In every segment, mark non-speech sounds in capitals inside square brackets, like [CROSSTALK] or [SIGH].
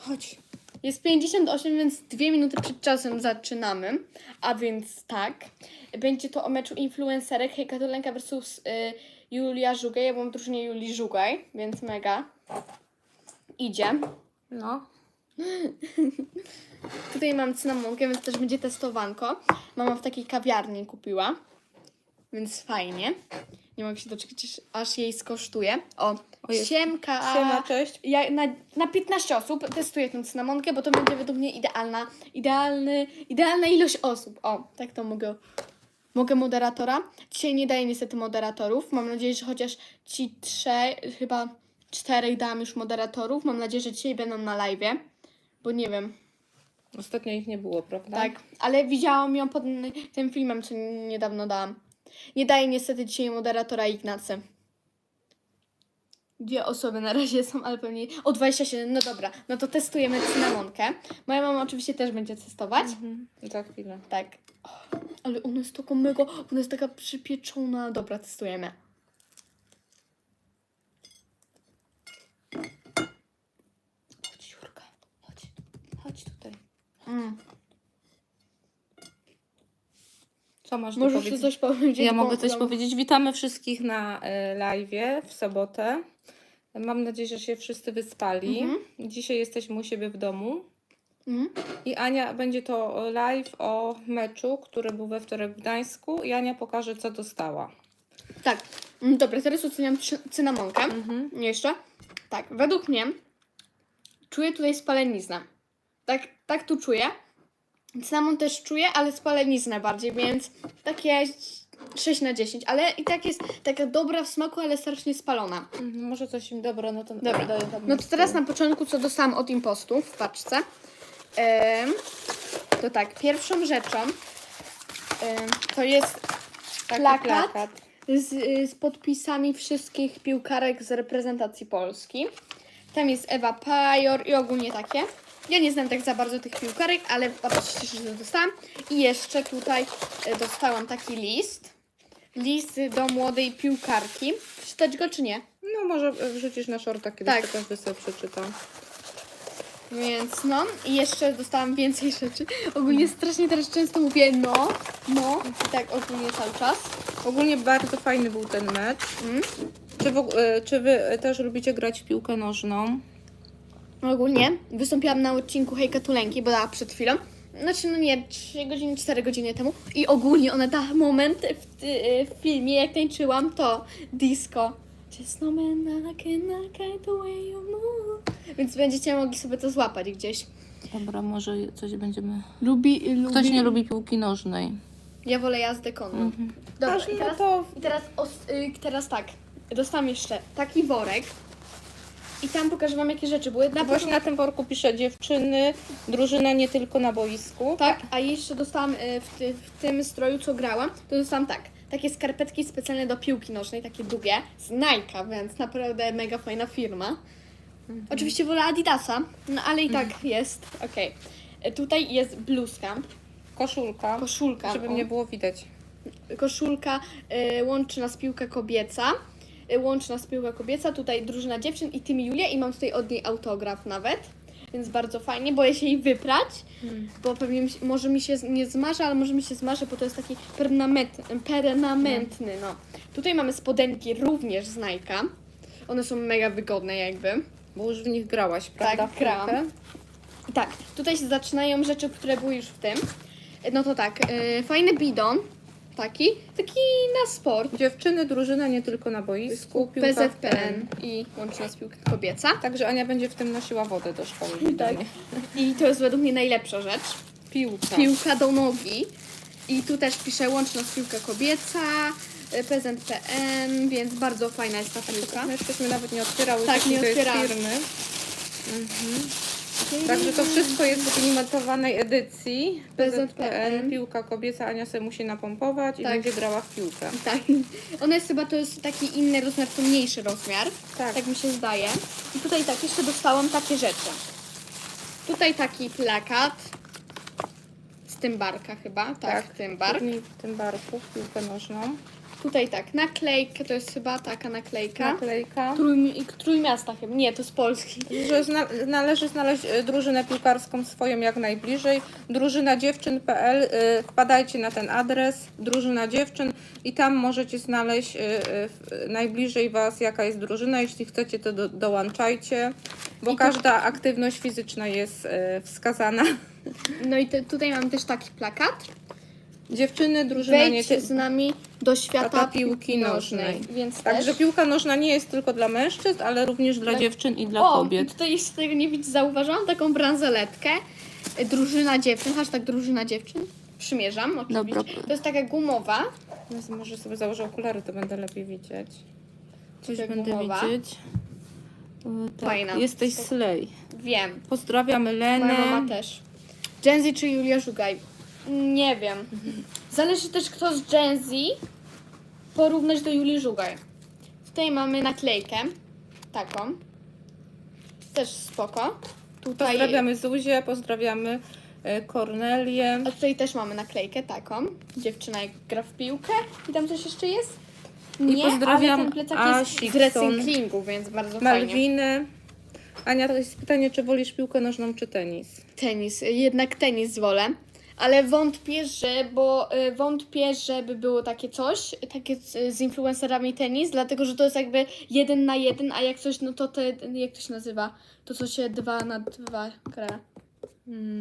Chodź. Jest 58, więc dwie minuty przed czasem zaczynamy. A więc tak. Będzie to o meczu influencerek Hejka Tulenka versus y, Julia Żugaj. Ja mam drużynie Julii Żugaj, więc mega. Idzie. No. [LAUGHS] Tutaj mam cynamonkę, więc też będzie testowanko. Mama w takiej kawiarni kupiła, więc fajnie. Nie mogę się doczekać, aż jej skosztuje. O, jest. siemka. Siema, cześć. Ja na, na 15 osób testuję tę cynamonkę, bo to będzie według mnie idealna, idealny, idealna ilość osób. O, tak to mogę. Mogę moderatora. Dzisiaj nie daję niestety moderatorów. Mam nadzieję, że chociaż ci trzej, chyba czterech dałam już moderatorów. Mam nadzieję, że dzisiaj będą na live, bo nie wiem. Ostatnio ich nie było, prawda? Tak, ale widziałam ją pod tym filmem, co niedawno dałam. Nie daję niestety dzisiaj moderatora Ignacy. Dwie osoby na razie są, ale pewnie... O, 27, no dobra. No to testujemy cynamonkę. Moja mama oczywiście też będzie testować. Mhm. Za chwilę. Tak. O, ale ona jest taka mega... Ona jest taka przypieczona. Dobra, testujemy. Chodź, Jurka. Chodź. Chodź tutaj. Mm. Co masz Możesz powiedzieć? coś powiedzieć? Ja bo- mogę coś powiedzieć. Witamy wszystkich na e, live w sobotę. Mam nadzieję, że się wszyscy wyspali. Mhm. Dzisiaj jesteśmy u siebie w domu. Mhm. I Ania, będzie to live o meczu, który był we wtorek w Gdańsku. I Ania pokaże, co dostała. Tak. Mm, Dobra, teraz oceniam cy- cynamonkę. Mhm. Jeszcze? Tak, według mnie czuję tutaj spaleniznę. Tak, tak tu czuję. Cynamon też czuję, ale spaleniznę bardziej, więc takie 6 na 10, ale i tak jest taka dobra w smaku, ale strasznie spalona. Mhm, Może coś im dobra, no to Dobra, daję tam no to teraz na początku co dostałam od impostu w paczce. Em, to tak, pierwszą rzeczą em, to jest Taki plakat. z, z podpisami wszystkich piłkarek z reprezentacji Polski. Tam jest Ewa Pajor i ogólnie takie. Ja nie znam tak za bardzo tych piłkarek, ale bardzo się cieszę, że dostałam. I jeszcze tutaj e, dostałam taki list. List do młodej piłkarki. Czytać go czy nie? No może wrzucisz na shorta kiedyś, Tak. każdy sobie przeczyta. Więc no, i jeszcze dostałam więcej rzeczy. Ogólnie strasznie teraz często mówię no, no i tak ogólnie cały czas. Ogólnie bardzo fajny był ten mecz. Mm. Czy, w, e, czy wy e, też lubicie grać w piłkę nożną? Ogólnie wystąpiłam na odcinku Hejka Tulenki, bo dała przed chwilą. Znaczy, no nie, 3 godziny, 4 godziny temu. I ogólnie ona dała moment w, w filmie, jak tańczyłam to disco. Just no man, I can, the way you move. Więc będziecie mogli sobie to złapać gdzieś. Dobra, może coś będziemy... Lubi, lubi. Ktoś nie lubi piłki nożnej. Ja wolę jazdę konną. Dobra, Aż i teraz, to- i teraz, os, y, teraz tak. Dostałam jeszcze taki worek. I tam pokażę wam, jakie rzeczy były. Na Właśnie na tym worku pisze dziewczyny, drużyna nie tylko na boisku. Tak, a jeszcze dostałam y, w, ty, w tym stroju, co grałam, to dostałam tak. Takie skarpetki specjalne do piłki nożnej, takie długie, z Nike, więc naprawdę mega fajna firma. Oczywiście wolę Adidasa, no ale i tak jest. Okej. Y, Tutaj jest bluzka, Koszulka, koszulka. żeby o. mnie było widać. koszulka y, łączy nas piłka kobieca. Y, łączy nas piłka kobieca, tutaj drużyna dziewczyn i Team Julia i mam tutaj od niej autograf nawet. Więc bardzo fajnie, boję się jej wyprać, bo pewnie mi się, może mi się nie zmarzy, ale może mi się zmarzy, bo to jest taki permanent, permanentny, no. Tutaj mamy spodenki również z Nike'a. One są mega wygodne jakby. Bo już w nich grałaś, prawda? Tak, w piłkę? grałam. I tak, tutaj się zaczynają rzeczy, które były już w tym. No to tak, y, fajny bidon, taki, taki na sport. Dziewczyny, drużyna nie tylko na boisku. Piłka PZPN i łączy nas piłka kobieca. Także Ania będzie w tym nosiła wodę do szkoły. Tak. I to jest według mnie najlepsza rzecz. Piłka. Piłka do nogi. I tu też pisze łączy nas piłka kobieca, y, PZPN, więc bardzo fajna jest ta piłka. My jesteśmy nawet nie otwierały Tak, nie to jest otwierałam. Także to wszystko jest w limitowanej edycji. PZPN, piłka kobieca, Ania sobie musi napompować i Tak. będzie grała w piłkę. Tak. Ona jest chyba, to jest taki inny rozmiar, to mniejszy rozmiar. Tak. Tak mi się zdaje. I tutaj tak, jeszcze dostałam takie rzeczy. Tutaj taki plakat. Tym barka chyba, tak, tym bark. Tym barku, piłkę nożną. Tutaj tak, naklejkę, to jest chyba taka naklejka. Naklejka. Trójmi, trójmiasta chyba, nie, to z Polski. Że zna, należy znaleźć e, drużynę piłkarską swoją jak najbliżej. Drużyna dziewczyn.pl. e, Wpadajcie na ten adres. Drużyna dziewczyn i tam możecie znaleźć e, w- najbliżej Was jaka jest drużyna. Jeśli chcecie, to do, dołączajcie, bo I to- każda aktywność fizyczna jest wskazana. No i te, tutaj mam też taki plakat. Dziewczyny, drużyna nie Wejdź ty- z nami do świata piłki nożnej. Więc Także też... piłka nożna nie jest tylko dla mężczyzn, ale również dla dziewczyn i dla o, kobiet. tutaj jeszcze tego nie widzisz, zauważyłam taką bransoletkę. Drużyna dziewczyn, hashtag drużyna dziewczyn. Przymierzam oczywiście. Dobra. To jest taka gumowa. Może sobie założę okulary, to będę lepiej widzieć. Coś Taka będę gumowa. widzieć. E, Tak, Fajna. Jesteś Slay. Wiem. Pozdrawiamy Moja mama Lenę. też. Gen Z czy Julia Żugaj? Nie wiem. Zależy też kto z Gen Z porównać do Julii Żugaj. Tutaj mamy naklejkę. Taką. Też spoko. Tutaj, Pozdrawiamy Zuzię, pozdrawiamy e, Kornelię. a tutaj też mamy naklejkę taką. Dziewczyna jak gra w piłkę. I tam coś jeszcze jest? Nie, pozdrawiam ale ten plecak jest z recyklingu, więc bardzo fajnie. Malwiny. Ania, to jest pytanie, czy wolisz piłkę nożną czy tenis? Tenis, jednak tenis wolę. Ale wątpię, że, bo y, wątpię, żeby było takie coś, takie z, z influencerami tenis, dlatego że to jest jakby jeden na jeden, a jak coś, no to te, jak to się nazywa? To co się dwa na dwa gra.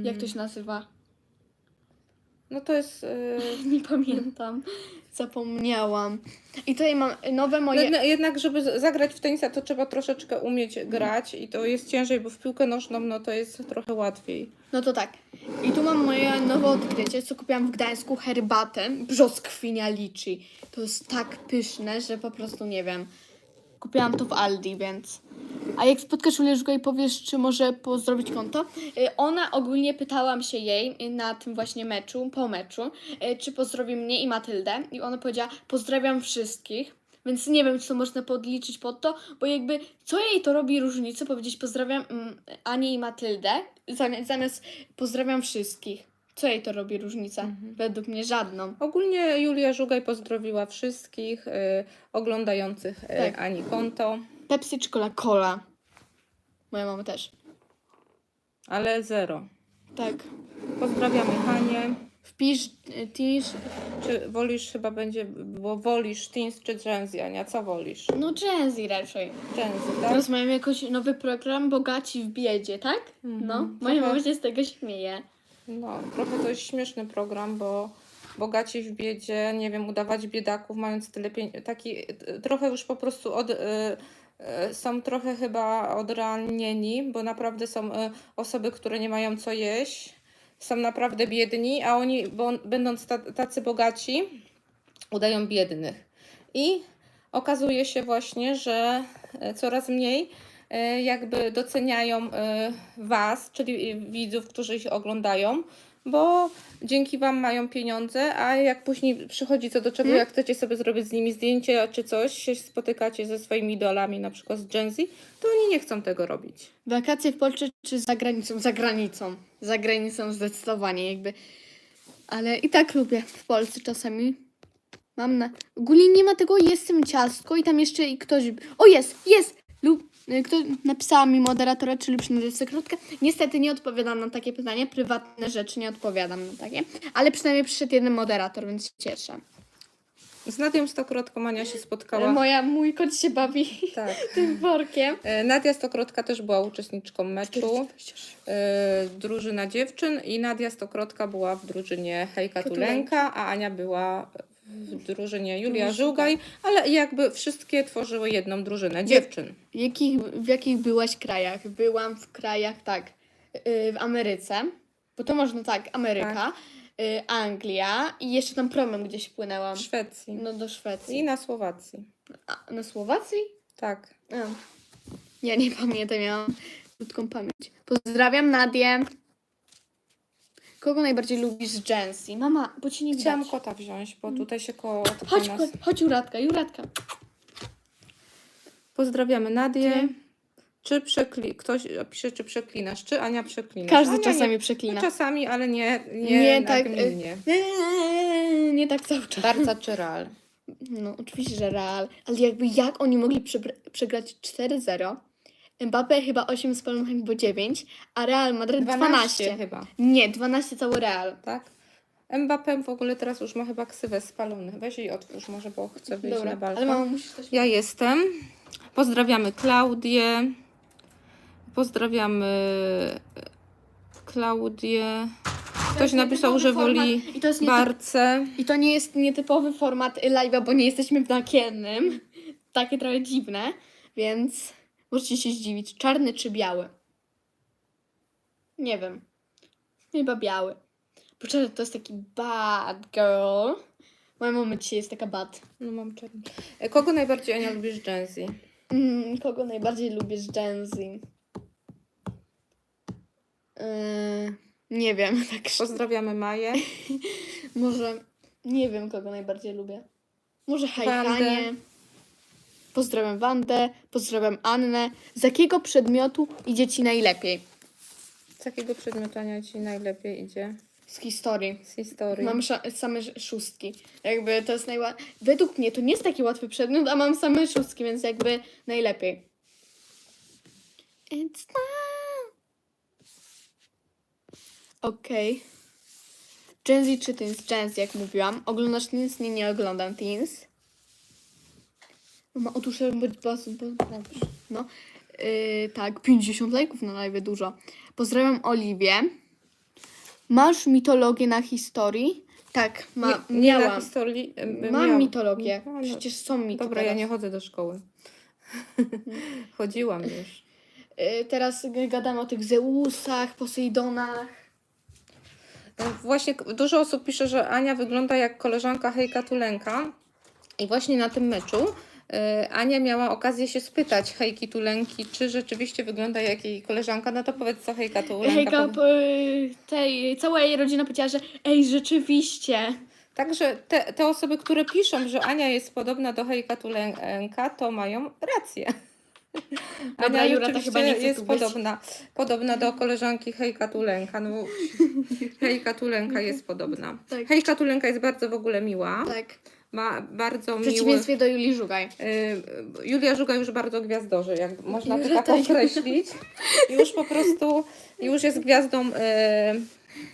Jak to się nazywa? No to jest... e, [LAUGHS] Nie pamiętam. Zapomniałam. I tutaj mam nowe No, moje... no, jednak, żeby zagrać w tenisa, to trzeba troszeczkę umieć grać i to jest ciężej, bo w piłkę nożną no to jest trochę łatwiej. No to tak. I tu mam moje nowe odkrycie, co kupiłam w Gdańsku, herbatę brzoskwina liczy. To jest tak pyszne, że po prostu nie wiem. Kupiłam to w Aldi, więc... A jak spotkasz Uleżgo i powiesz, czy może pozdrowić konto? Y, Ona ogólnie pytałam się jej y, na tym właśnie meczu, po meczu, y, czy pozdrowi mnie i Matyldę. I ona powiedziała, pozdrawiam wszystkich. Więc nie wiem, czy to można podliczyć pod to, bo jakby co jej to robi różnicę powiedzieć pozdrawiam mm, Anię i Matyldę zamiast pozdrawiam wszystkich. Co jej to robi różnicę? Według mnie żadną. Ogólnie Julia Żugaj pozdrowiła wszystkich y, oglądających y, Tak. Ani konto, Pepsi czy Cola? Cola. Moja mama też. ale zero. Tak. Pozdrawiamy Hanię. Wpisz y, tisz. Czy wolisz, chyba będzie, było wolisz Teens czy Genzy, Ania? Co wolisz? No Gen Z raczej. Genzy, tak? Teraz mają jakoś nowy program Bogaci w biedzie, tak? No. Moja Trochę- mama się z tego śmieje. No, trochę to jest śmieszny program, bo bogaci w biedzie, nie wiem, udawać biedaków, mając tyle pieniędzy, taki y, trochę już po prostu od, y, y, są trochę chyba odranieni, bo naprawdę są y, osoby, które nie mają co jeść, są naprawdę biedni, a oni, bo, będąc ta, tacy bogaci, udają biednych. I okazuje się właśnie, że e, coraz mniej jakby doceniają e, Was, czyli widzów, którzy ich oglądają, bo dzięki Wam mają pieniądze, a jak później przychodzi co do czego, jak chcecie sobie zrobić z nimi zdjęcie czy coś, się spotykacie ze swoimi idolami, na przykład z Gen Z, to oni nie chcą tego robić. Wakacje w Polsce czy za granicą? Za granicą. Za granicą zdecydowanie jakby. Ale i tak lubię w Polsce czasami. Mam na... Ogólnie nie ma tego jestem ciastko i tam jeszcze i ktoś... O jest, jest! Lub... Kto napisała mi moderatora, czy lubisz na sekretkę? Niestety nie odpowiadam na takie pytanie. Prywatne rzeczy nie odpowiadam na takie. Ale przynajmniej przyszedł jeden moderator, więc się cieszę. Z Nadią Stokrotką Ania się spotkała. Moja, mój kot się bawi Tak. [LAUGHS] tym workiem. E, Nadia Stokrotka też była uczestniczką meczu. drużyna dziewczyn i Nadia Stokrotka była w drużynie Hejka. Tulenka, a Ania była w drużynie Julia Żugaj, ale jakby wszystkie tworzyły jedną drużynę dziewczyn. W jakich, w jakich byłaś krajach? Byłam w krajach, tak, yy, w Ameryce, bo to można tak, Ameryka, yy, Anglia i jeszcze tam promem gdzieś płynęłam. W Szwecji No do Szwecji. i na Słowacji. A, na Słowacji? Tak. A. Ja nie pamiętam, miałam krótką pamięć. Pozdrawiam Nadię. Kogo najbardziej lubisz z Jensi? Mama, bo ci nie widać. Chciałam kota wziąć, bo tutaj się kotka Chodź, nas... chodź, chodź Juratka, Juratka. Pozdrawiamy Nadię. Ty? Czy przekli... ktoś pisze, czy przeklinasz, czy Ania przeklina? Każdy Ania czasami nie... przeklina. No, czasami, ale nie, nie, Nie tak, nagminnie. Nie tak cały czas. Barca czy Real? no oczywiście, że Real, ale jakby jak oni mogli przegrać 4-0? Mbappe chyba 8 spalonych albo 9, a Real Madryt 12, 12. chyba, Nie, 12 cały Real. tak? Mbappé w ogóle teraz już ma chyba ksywę spalony. Weź i otwórz może, bo chcę wyjść Dobra, na balkon. ale mama musisz coś... Ja jestem. Pozdrawiamy Klaudię. Pozdrawiamy Klaudię. Ktoś napisał, że woli I to, jest nietyp- Barce. I to nie jest nietypowy format live'a, bo nie jesteśmy w nakiennym. Takie trochę dziwne, więc możecie się zdziwić. Czarny czy biały? Nie wiem. Chyba biały. Bo czarny to jest taki bad girl. Moja mama dzisiaj jest taka bad. No mam czarny. E, Kogo najbardziej Ania lubisz Gen Z? Mm, kogo najbardziej lubisz Gen Z? Yy, nie wiem, [LAUGHS] tak. Pozdrawiamy Maję. [LAUGHS] Może nie wiem, kogo najbardziej lubię. Może Wandę. Pozdrawiam Wandę, pozdrawiam Annę. Z jakiego przedmiotu idzie ci najlepiej? Z jakiego przedmiotu Ania Ci najlepiej idzie? Z historii. Z historii. Mam same sz- szóstki. Jakby to jest najła... Według mnie to nie jest taki łatwy przedmiot, a mam same szóstki, więc jakby najlepiej. It's now. Okej. Gen Z czy Teens? Gen Z, jak mówiłam. Oglądasz Teens? Nie, nie oglądam Teens. Mama, otóż ja. No. Yy, tak, 50 lajków na live, dużo. Pozdrawiam Oliwię. Masz mitologię na historii? Tak, ma, nie, nie na miałam. historii. e, Mam miał- mitologię. No, Przecież są mity Dobra, ja teraz. nie chodzę do szkoły. [LAUGHS] Chodziłam już. Y, Teraz gadamy o tych Zeusach, Posejdonach. E, Właśnie dużo osób pisze, że Ania wygląda jak koleżanka Hejka Tulenka. I właśnie na tym meczu Ania miała okazję się spytać Hejki Tulenki, czy rzeczywiście wygląda jak jej koleżanka. No to powiedz, co Hejka Tulenka Hejka, po, y, tej, cała jej rodzina powiedziała, że ej, rzeczywiście. Także te, te osoby, które piszą, że Ania jest podobna do Hejka Tulenka, to mają rację. Dobra, Ania Jura, to chyba nie jest podobna, podobna do koleżanki Hejka Tulenka. No, Hejka Tulenka jest podobna. Tak. Hejka Tulenka jest bardzo w ogóle miła. Tak. Ma bardzo W miły... przeciwieństwie do Julii Żugaj. Y, Julia Żuga już bardzo gwiazdorzy, jak można to tak określić. Już po prostu, już jest gwiazdą y,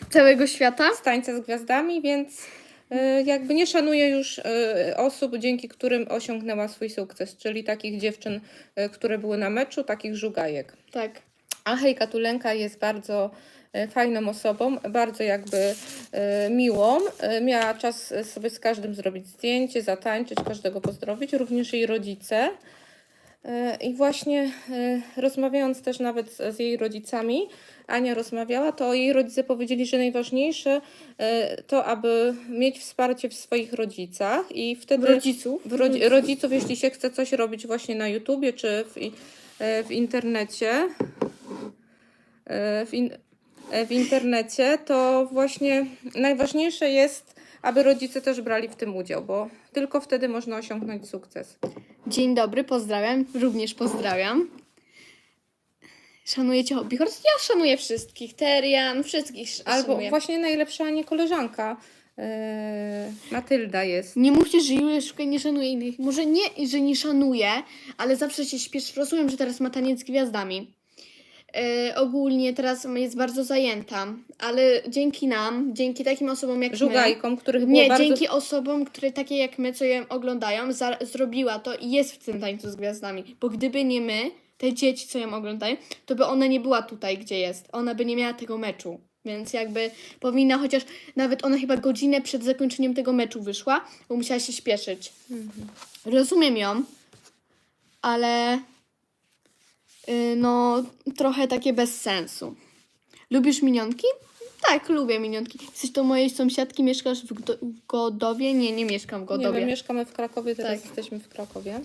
Całego świata? z tańca z gwiazdami, więc y, jakby nie szanuje już y, osób, dzięki którym osiągnęła swój sukces, czyli takich dziewczyn, y, które były na meczu, takich żugajek. Tak. A Hejka Tulenka jest bardzo fajną osobą, bardzo jakby e, miłą. E, Miała czas e, sobie z każdym zrobić zdjęcie, zatańczyć, każdego pozdrowić, również jej rodzice. E, I właśnie e, rozmawiając też nawet z jej rodzicami, Ania rozmawiała, to jej rodzice powiedzieli, że najważniejsze e, to, aby mieć wsparcie w swoich rodzicach i wtedy Rodziców. w rodzi- rodziców, jeśli się chce coś robić właśnie na YouTubie czy w, e, w internecie, e, w, in, e, w internecie, to właśnie najważniejsze jest, aby rodzice też brali w tym udział, bo tylko wtedy można osiągnąć sukces. Dzień dobry, pozdrawiam. Również pozdrawiam. Szanujecie hobby horse? Ja szanuję wszystkich. Terian, wszystkich sz- Albo szanuję. właśnie najlepsza nie koleżanka. e, Matylda jest. Nie mówcie, że Julia Szukaj nie szanuje innych. Może nie, że nie szanuje, ale zawsze się śpieszy. Rozumiem, że teraz ma taniec z gwiazdami. Yy, ogólnie teraz jest bardzo zajęta, ale dzięki nam, dzięki takim osobom jak my, Żugajką, których było nie, bardzo... dzięki osobom, które takie jak my, co ją oglądają, za, zrobiła to i jest w tym tańcu z gwiazdami. Bo gdyby nie my, te dzieci, co ją oglądają, to by ona nie była tutaj, gdzie jest. Ona by nie miała tego meczu. Więc jakby powinna chociaż, nawet ona chyba godzinę przed zakończeniem tego meczu wyszła, bo musiała się śpieszyć. Rozumiem ją, ale no trochę takie bez sensu. Lubisz minionki? Tak, lubię minionki. Jesteś to mojej sąsiadki, mieszkasz w, Gdo- w Godowie? Nie, nie mieszkam w Nie, Godowie. my mieszkamy w Krakowie, teraz Tak. jesteśmy w Krakowie.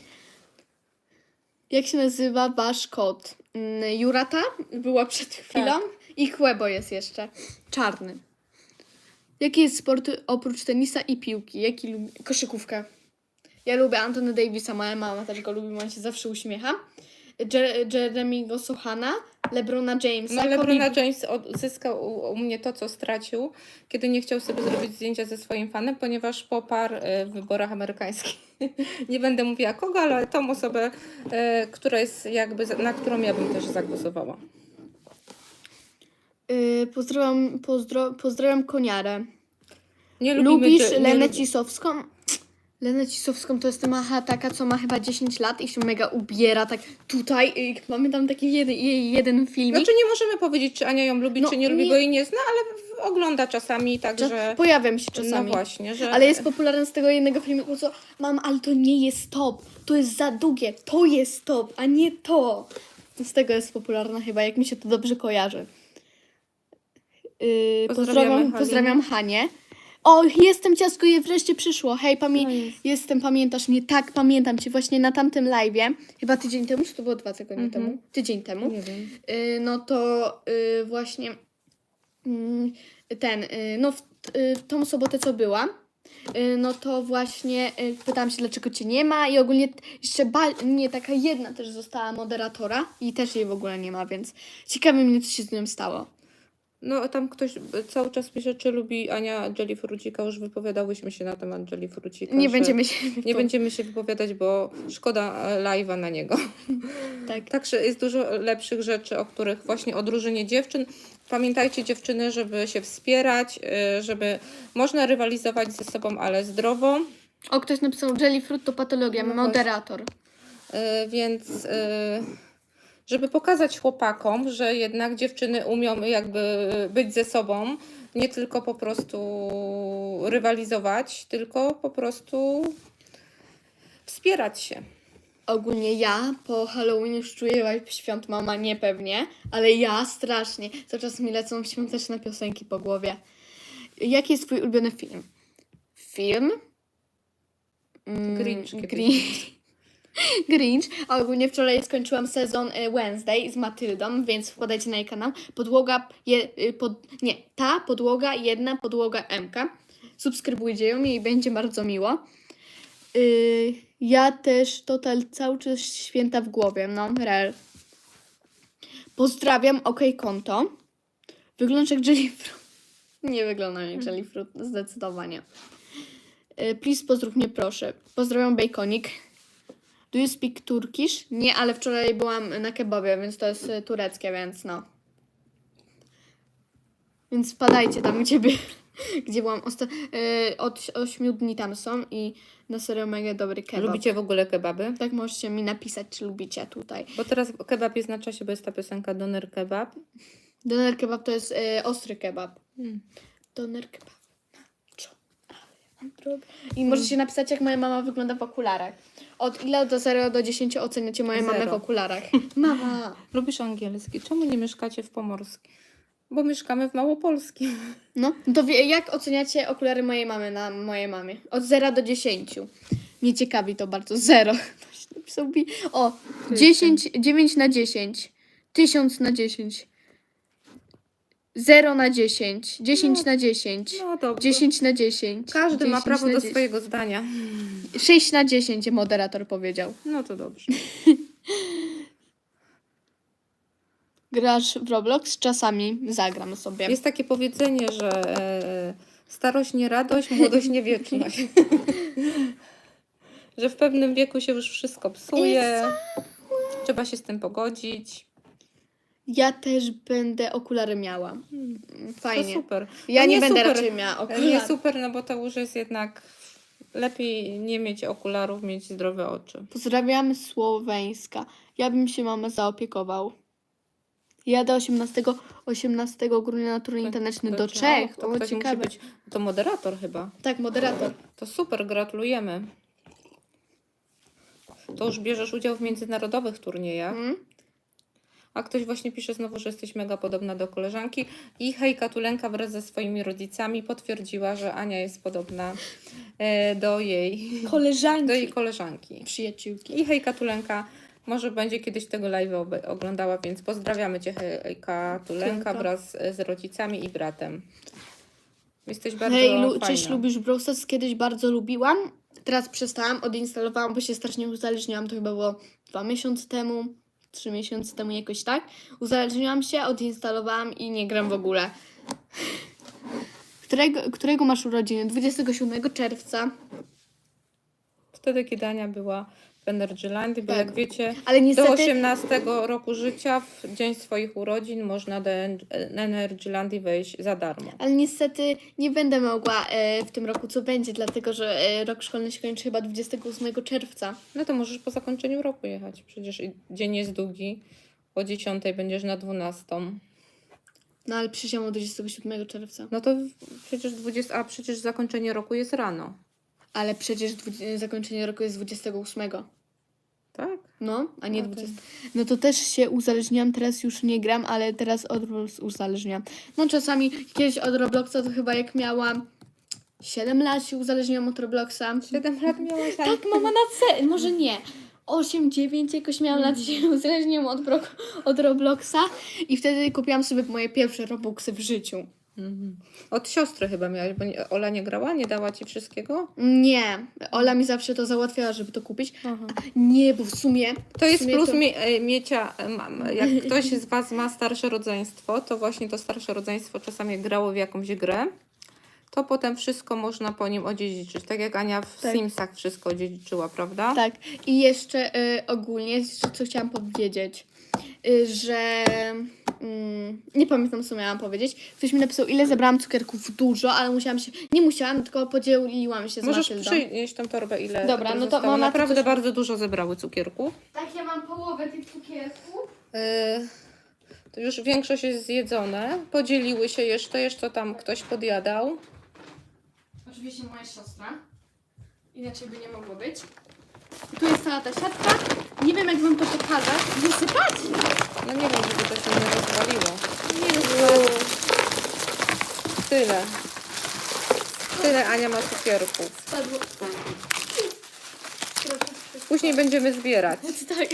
Jak się nazywa wasz kot? Mm, Jurata była przed chwilą i Chłebo jest jeszcze. Czarny. Jakie jest sporty oprócz tenisa i piłki? Jaki lubi? Koszykówkę. Ja lubię Antony Davisa, moja mama też go lubi, bo on się zawsze uśmiecha. Je- Jeremiego Sohana, Lebrona Jamesa, No, Kobe LeBrona James odzyskał u, u mnie to, co stracił, kiedy nie chciał sobie zrobić zdjęcia ze swoim fanem, ponieważ poparł e, w wyborach amerykańskich. [LAUGHS] nie będę mówiła kogo, ale tą osobę, e, która jest jakby, na którą ja bym też zagłosowała. Y, pozdrawiam, pozdro, pozdrawiam Koniarę. Nie Lubisz Lenę Cisowską? Lenę Cisowską to jest ta macha taka, co ma chyba 10 lat i się mega ubiera, tak tutaj. Y, pamiętam taki jeden, jej jeden filmik. Znaczy nie możemy powiedzieć, czy Ania ją lubi, No, czy nie lubi, nie- bo jej nie zna, ale ogląda czasami, także... Pojawiam się No czasami. właśnie, że... Ale jest popularna z tego jednego filmiku, co mam, ale to nie jest top. To jest za długie. To jest top, a nie to. Z tego jest popularna chyba, jak mi się to dobrze kojarzy. Yy, pozdrawiam, pozdrawiam Hanię. O, jestem ciasko je wreszcie przyszło. Hej, pamię- No jest. jestem, pamiętasz mnie? Tak, pamiętam cię właśnie na tamtym live'ie. Chyba tydzień temu, czy to było dwa tygodnie Mhm. temu? Tydzień temu. Nie wiem. Y, no to y, właśnie mm, ten, y, no w, y, w tą sobotę co była, y, no to właśnie y, pytałam się, dlaczego cię nie ma i ogólnie jeszcze nie, taka jedna też została moderatora i też jej w ogóle nie ma, więc ciekawe mnie, co się z nią stało. No tam ktoś cały czas pisze, czy lubi Ania Jelly Frucika, już wypowiadałyśmy się na temat Jelly Frucika. Nie będziemy się... Nie będziemy się wypowiadać, bo szkoda e, live'a na niego. [LAUGHS] Tak. Także jest dużo lepszych rzeczy, o których właśnie o drużynie dziewczyn. Pamiętajcie dziewczyny, żeby się wspierać, y, żeby można rywalizować ze sobą, ale zdrowo. O, ktoś napisał Jellyfruit to patologia, No moderator. Y, Więc y, żeby pokazać chłopakom, że jednak dziewczyny umią jakby być ze sobą, nie tylko po prostu rywalizować, tylko po prostu wspierać się. Ogólnie ja po Halloween już czuję vibe świąt mama, nie pewnie, ale ja strasznie. Cały czas mi lecą świąteczne piosenki po głowie. Jaki jest twój ulubiony film? Film? Mm, Grinch. Grinch. Grinch. A ogólnie wczoraj skończyłam sezon e, Wednesday z Matyldą, więc wpadajcie na jej kanał. Podłoga, je, y, pod, nie, ta podłoga, jedna podłoga MK. Subskrybujcie ją i będzie bardzo miło. Y, ja też total cały czas święta w głowie, no, rel. Pozdrawiam, OK konto. Wyglądasz jak Jellyfruit. [LAUGHS] Nie wyglądam jak Jellyfruit, zdecydowanie. Y, please pozdrów mnie proszę. Pozdrawiam Baconik. Do you speak Turkish? Nie, ale wczoraj byłam na kebabie, więc to jest y, tureckie, więc no. Więc wpadajcie tam u ciebie, [LAUGHS] gdzie byłam osta- y, od 8 dni tam są i na serio mega dobry kebab. Lubicie w ogóle kebaby? Tak możecie mi napisać, czy lubicie tutaj. Bo teraz kebab jest na czasie, bo jest ta piosenka Doner Kebab. Doner kebab to jest y, ostry kebab. Hmm. Doner kebab. Co? Ale ja mam drogę. I możecie napisać, jak moja mama wygląda w okularach. Od ile do 0 do 10 oceniacie moją mamę w Zero. okularach? [LAUGHS] Mama! [LAUGHS] Lubisz angielski. Czemu nie mieszkacie w Pomorskim? Bo mieszkamy w Małopolskim. [LAUGHS] No, to wie, jak oceniacie okulary mojej mamy na mojej mamie? Od 0 do 10. Mnie ciekawi to bardzo. 0. Ktoś napisał mi- O, 10, 9 na 10. 1000 na 10. 0 na 10. 10 No. na 10. No dobrze. 10 na 10. Każdy ma 10 prawo na do 10. swojego zdania. 6 na 10 moderator powiedział. No to dobrze. [LAUGHS] Grasz w Roblox? Czasami zagram sobie. Jest takie powiedzenie, że e, starość nie radość, młodość nie wieczność. [LAUGHS] że w pewnym wieku się już wszystko psuje. Trzeba się z tym pogodzić. Ja też będę okulary miała. To Fajnie. super. Ja To nie, nie będę super. raczej miała okulary. Nie super, no bo to już jest jednak lepiej nie mieć okularów, mieć zdrowe oczy. Pozdrawiam Słoweńska. Ja bym się mama zaopiekował. Jadę 18, 18 grudnia na turniej internaczny do Czech. To O, ktoś ciekawe. musi być. To moderator chyba. Tak, moderator. To super, gratulujemy. To już bierzesz udział w międzynarodowych turniejach. Mm? A ktoś właśnie pisze znowu, że jesteś mega podobna do koleżanki. I Hejka Tulenka wraz ze swoimi rodzicami potwierdziła, że Ania jest podobna e, do jej, Koleżanki. do jej koleżanki. Przyjaciółki. I Hejka Tulenka może będzie kiedyś tego live oglądała, więc pozdrawiamy Cię Hejka Tulenka Tulenka. wraz z rodzicami i bratem. Jesteś bardzo Hej, lu- fajna. cześć, lubisz Brawl Stars? Kiedyś bardzo lubiłam. Teraz przestałam, odinstalowałam, bo się strasznie uzależniłam. To chyba było dwa miesiące temu. Trzy miesiące temu jakoś tak. Uzależniłam się, odinstalowałam i nie gram w ogóle. Którego, którego masz urodziny? 27 czerwca. Wtedy, kiedy Ania była w Energylandii, bo Tak. jak wiecie, Ale do niestety 18 roku życia, w dzień swoich urodzin, można do En- Energylandii wejść za darmo. Ale niestety nie będę mogła e, w tym roku, co będzie, dlatego że e, rok szkolny się kończy chyba 28 czerwca. No to możesz po zakończeniu roku jechać. Przecież i dzień jest długi. O 10 będziesz na 12. No ale przecież ja mam 27 czerwca. No to w- przecież 20, a przecież zakończenie roku jest rano. Ale przecież dwu- zakończenie roku jest 28. Tak? No, a nie Okej. 20. No to też się uzależniam, teraz już nie gram, ale teraz od Roblox uzależniam. No czasami kiedyś od Robloxa to chyba jak miałam 7 lat się uzależniłam od Robloxa. 7 lat miałaś Tak, mama na C, może nie. 8, 9 jakoś miałam lat się [LAUGHS] uzależniłam od, Bro- od Robloxa i wtedy kupiłam sobie moje pierwsze Robuxy w życiu. Mhm. Od siostry chyba miałaś, bo nie, Ola nie grała, nie dała ci wszystkiego? Nie, Ola mi zawsze to załatwiała, żeby to kupić. Nie, bo w sumie... To jest sumie plus to- mie- e, miecia, e, mam- jak [LAUGHS] ktoś z Was ma starsze rodzeństwo, to właśnie to starsze rodzeństwo czasami jak grało w jakąś grę, to potem wszystko można po nim odziedziczyć. Tak jak Ania w Tak. Simsach wszystko odziedziczyła, prawda? Tak, i jeszcze y, ogólnie, jeszcze co chciałam powiedzieć, y, że mm, nie pamiętam, co miałam powiedzieć. Ktoś mi napisał, ile zebrałam cukierków dużo, ale musiałam się, nie musiałam, tylko podzieliłam się z Możesz Matyldą. przynieść tą torbę, ile Dobra, no to zostało. mama, ty Naprawdę coś- bardzo dużo zebrały cukierków. Tak, ja mam połowę tych cukierków. Yy, to już większość jest zjedzone. Podzieliły się jeszcze, jeszcze tam ktoś podjadał. Oczywiście moja siostra. Inaczej by nie mogło być. Tu jest cała ta siatka. Nie wiem, jak wam to pokazać. Wysypać? No nie wiem, żeby to się nie rozwaliło. Nie rozumiem. Tyle. Tyle Ania ma cukierków. Spadło. Później będziemy zbierać. [LAUGHS] Tak.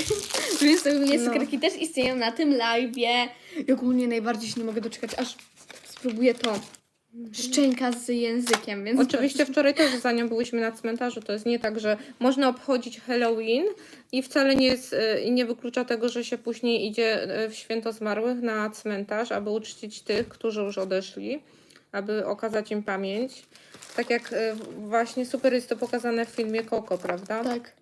Więc ogólnie No. cukierki też istnieją na tym live'ie. I ogólnie najbardziej się nie mogę doczekać, aż spróbuję to. Szczęka z językiem, więc Oczywiście wczoraj też za nią byliśmy na cmentarzu. To jest nie tak, że można obchodzić Halloween i wcale nie jest y, i nie wyklucza tego, że się później idzie y, w święto zmarłych na cmentarz, aby uczcić tych, którzy już odeszli, aby okazać im pamięć. Tak jak y, właśnie super jest to pokazane w filmie Koko, prawda? Tak.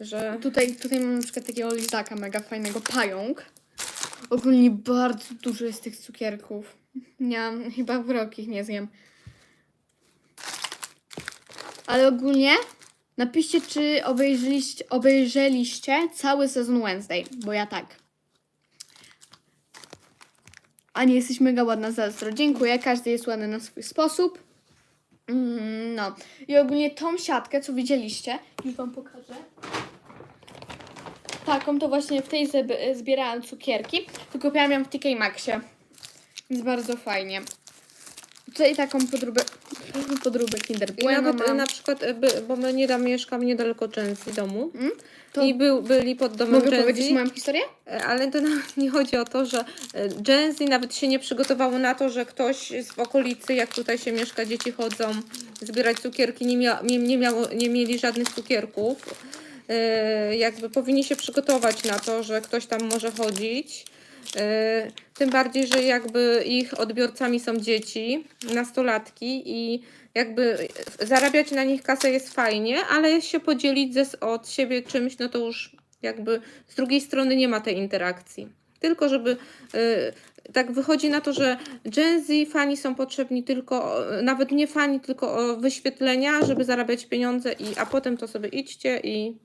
Że Tutaj, tutaj mam na przykład takiego lizaka mega fajnego, pająk. Ogólnie bardzo dużo jest tych cukierków. Ja chyba w rok ich nie zjem. Ale ogólnie napiszcie, czy obejrzeliście, obejrzeliście cały sezon Wednesday, bo ja tak. A nie jesteś mega ładna, zazdro. Dziękuję, każdy jest ładny na swój sposób. Mm, no. I ogólnie tą siatkę, co widzieliście, już wam pokażę. Taką to właśnie w tej zbierałam cukierki. Tylko kupiłam ją w TK Maxie. Więc bardzo fajnie. Tutaj taką podróbę, [LAUGHS] podróbę Kinder i Bueno nawet mam. na przykład, by, bo my niedawno mieszkamy niedaleko Częsy domu Mm? To i był, byli pod domem mogę powiedzieć moją historię? E, Ale to nawet [LAUGHS] nie chodzi o to, że e, Z nawet się nie przygotowało na to, że ktoś z okolicy, jak tutaj się mieszka, dzieci chodzą zbierać cukierki, nie, mia, nie, nie, miało, nie mieli żadnych cukierków. E, Jakby powinni się przygotować na to, że ktoś tam może chodzić. E, Tym bardziej, że jakby ich odbiorcami są dzieci, nastolatki i jakby zarabiać na nich kasę jest fajnie, ale się podzielić ze, od siebie czymś, no to już jakby z drugiej strony nie ma tej interakcji. Tylko żeby y, tak wychodzi na to, że Gen Z fani są potrzebni tylko, nawet nie fani, tylko wyświetlenia, żeby zarabiać pieniądze, i, a potem to sobie idźcie i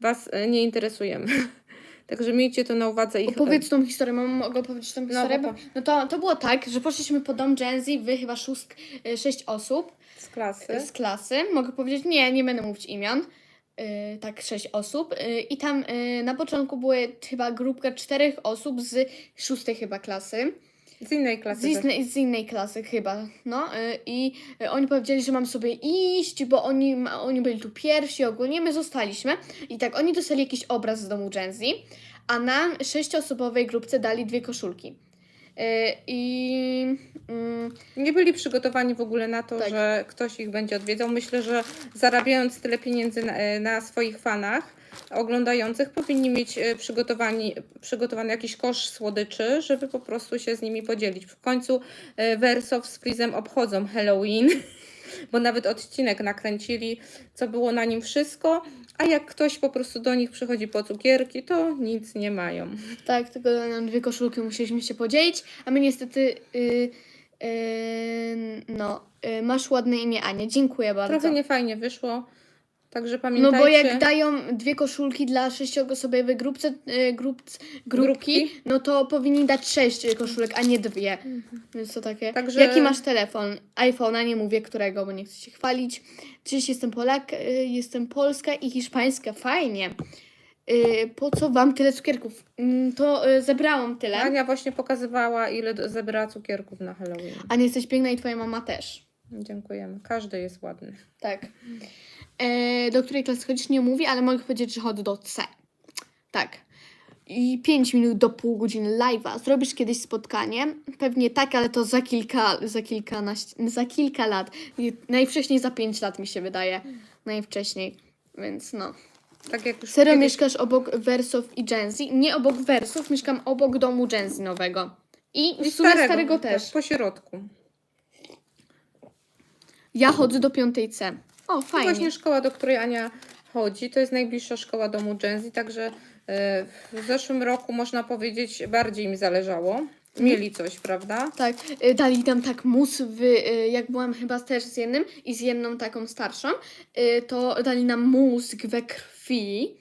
was y, nie interesujemy. [LAUGHS] Także miejcie to na uwadze. Ich, Opowiedz tą historię, mam, mogę opowiedzieć tą historię? bo, opowiedz. no to, to było tak, że poszliśmy po dom Gen Z, wy chyba szóst, y, sześć osób. z klasy. z klasy. Mogę powiedzieć, nie, nie będę mówić imion. Yy, tak, sześć osób. Yy, I tam yy, na początku były chyba grupka czterech osób z szóstej chyba klasy. Z innej Z, klasy. też. innej- z innej klasy chyba, no. Yy, I yy, oni powiedzieli, że mam sobie iść, bo oni, ma- oni byli tu pierwsi, ogólnie my zostaliśmy. I tak, oni dostali jakiś obraz z domu Gen Z, a nam sześcioosobowej grupce dali dwie koszulki. Yy, I... mm, Nie byli przygotowani w ogóle na to, Tak. że ktoś ich będzie odwiedzał. Myślę, że zarabiając tyle pieniędzy na, na swoich fanach, oglądających powinni mieć e, przygotowani, przygotowany jakiś kosz słodyczy, żeby po prostu się z nimi podzielić. W końcu e, Wersow z Frizem obchodzą Halloween, [LAUGHS] bo nawet odcinek nakręcili, co było na nim wszystko, a jak ktoś po prostu do nich przychodzi po cukierki, to nic nie mają. Tak, tylko na dwie koszulki musieliśmy się podzielić, a my niestety. y, y, no, y, masz ładne imię Ania. Dziękuję bardzo. Trochę niefajnie wyszło, także No pamiętajcie. bo jak dają dwie koszulki dla sześcioosobowej grupce, y, grup, grupki, Grupki. no to powinni dać sześć koszulek, a nie dwie. Więc to takie. Także- Jaki masz telefon? iPhone'a, nie mówię którego, bo nie chcę się chwalić. Czyś jestem Polak, y, jestem Polska i hiszpańska. Fajnie. Y, po co wam tyle cukierków? Mm, To zebrałam tyle. Ania właśnie pokazywała, ile zebrała cukierków na Halloween. A nie jesteś piękna i twoja mama też. Dziękujemy. Każdy jest ładny. Tak. E, do której klasy chodzisz nie mówi, ale mogę powiedzieć, że chodzę do C. Tak. I 5 minut do pół godziny live'a. Zrobisz kiedyś spotkanie? Pewnie tak, ale to za kilka, za kilkanaście, za kilka lat. Nie- Najwcześniej za 5 lat mi się wydaje. Najwcześniej. Więc no. Tak jak już Serio kiedyś- mieszkasz obok Wersów i Genzy? Nie obok Wersów, mieszkam obok domu Genzy nowego. I w I sumie starego, też. Tak, po środku. Ja chodzę do 5 C. O, To fajnie. Właśnie szkoła, do której Ania chodzi, to jest najbliższa szkoła domu Genzy, także e, w zeszłym roku można powiedzieć bardziej mi zależało. Mieli coś, prawda? Tak, y, dali tam tak mus, w, y, jak byłam chyba też z jednym i z jedną taką starszą, to dali nam mózg we krwi,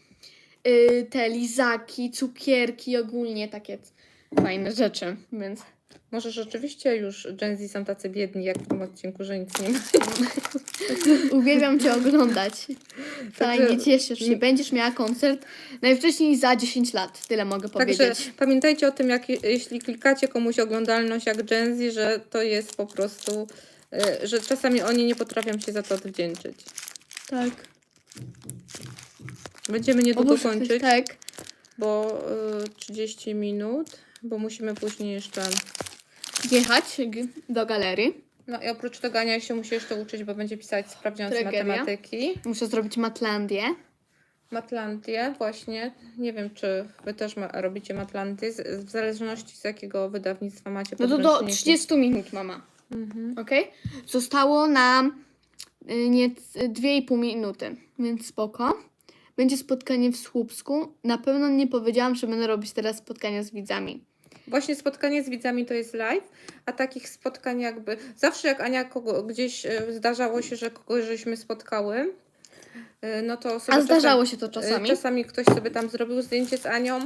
te lizaki, cukierki, ogólnie takie fajne rzeczy, więc Może rzeczywiście już Genzy są tacy biedni, jak w tym odcinku, że nic nie ma. [LAUGHS] uwielbiam Cię oglądać. Fajnie, Także- cieszysz się. Będziesz miała koncert najwcześniej za 10 lat, tyle mogę Także powiedzieć. pamiętajcie o tym, jak, jeśli klikacie komuś oglądalność jak Genzy, że to jest po prostu, e, że czasami oni nie potrafią się za to odwdzięczyć. Tak. Będziemy niedługo Boże, kończyć, Tak. bo y, 30 minut, bo musimy później jeszcze... Jechać do galerii. No i oprócz tego Ania się musi jeszcze uczyć, bo będzie pisać sprawdzian z Tragedia. matematyki. Muszę zrobić Matlandię. Matlandię właśnie. Nie wiem, czy wy też ma, robicie Matlandię, z, w zależności z jakiego wydawnictwa macie No to do podręczniki. 30 minut, mama. Mhm. Ok? Zostało nam y, nie, 2,5 minuty, więc spoko. Będzie spotkanie w Słupsku. Na pewno nie powiedziałam, że będę robić teraz spotkania z widzami. Właśnie spotkanie z widzami to jest live, a takich spotkań jakby... Zawsze jak Ania kogo, gdzieś e, zdarzało się, że kogoś żeśmy spotkały, no to sobie A zdarzało czasami- się to e, czasami. Czasami ktoś sobie tam zrobił zdjęcie z Anią.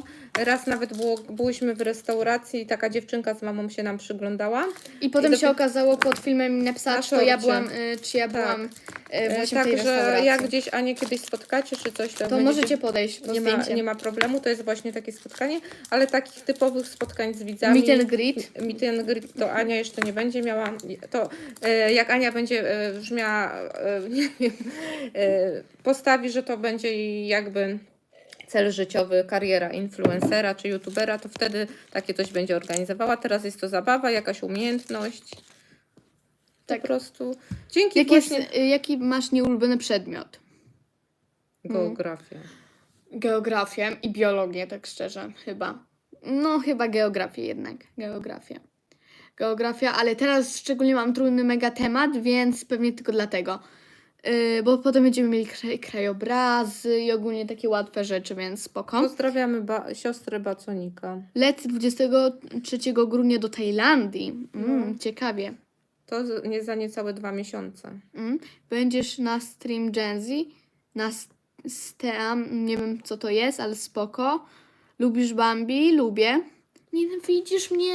Raz nawet było, byłyśmy w restauracji i taka dziewczynka z mamą się nam przyglądała. I potem i się dopiero- okazało pod filmem napisała, Na czy to ja byłam, y, czy ja Tak. byłam E, właśnie w tej Także restauracji. jak gdzieś Anię kiedyś spotkacie czy coś, to, To możecie podejść po nie ma, nie ma problemu, to jest właśnie takie spotkanie, ale takich typowych spotkań z widzami. Meet and greet. Meet and greet to Ania jeszcze nie będzie miała. To e, jak Ania będzie e, już miała, e, [LAUGHS] nie wiem, e, postawi, że to będzie jakby cel życiowy, kariera influencera czy youtubera, to wtedy takie coś będzie organizowała. Teraz jest to zabawa, jakaś umiejętność. Tak. Po prostu. Dzięki jest, właśnie y, jaki masz nieulubiony przedmiot? geografia. Geografię i biologię, tak szczerze, chyba. No, chyba geografię jednak. Geografię. Geografia, ale teraz szczególnie mam trudny mega temat, więc pewnie tylko dlatego. Yy, bo potem będziemy mieli kraj, krajobrazy i ogólnie takie łatwe rzeczy, więc spoko. Pozdrawiamy ba- siostrę Baconika. Lecę 23 grudnia do Tajlandii. Mm, No. Ciekawie. To z- nie za niecałe dwa miesiące. Mm. Będziesz na stream Genzy, na Steam, nie wiem co to jest, ale spoko. Lubisz Bambi? Lubię. Nienawidzisz mnie?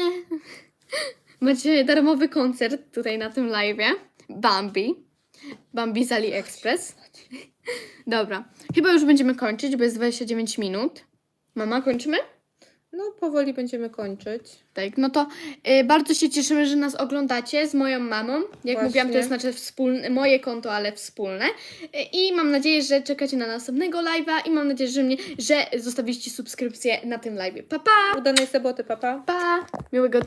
[LAUGHS] Macie darmowy koncert tutaj na tym live'ie. Bambi. Bambi z AliExpress. Dobra, chyba już będziemy kończyć, bo jest 29 minut. Mama, kończymy? No, powoli będziemy kończyć. Tak, no to y, bardzo się cieszymy, że nas oglądacie z moją mamą. Jak Właśnie. mówiłam, to jest znaczy wspólne, moje konto, ale wspólne. Y, I mam nadzieję, że czekacie na następnego live'a i mam nadzieję, że, mnie, że zostawiliście subskrypcję na tym live'ie. Pa, pa! Udanej soboty, papa. Pa! Miłego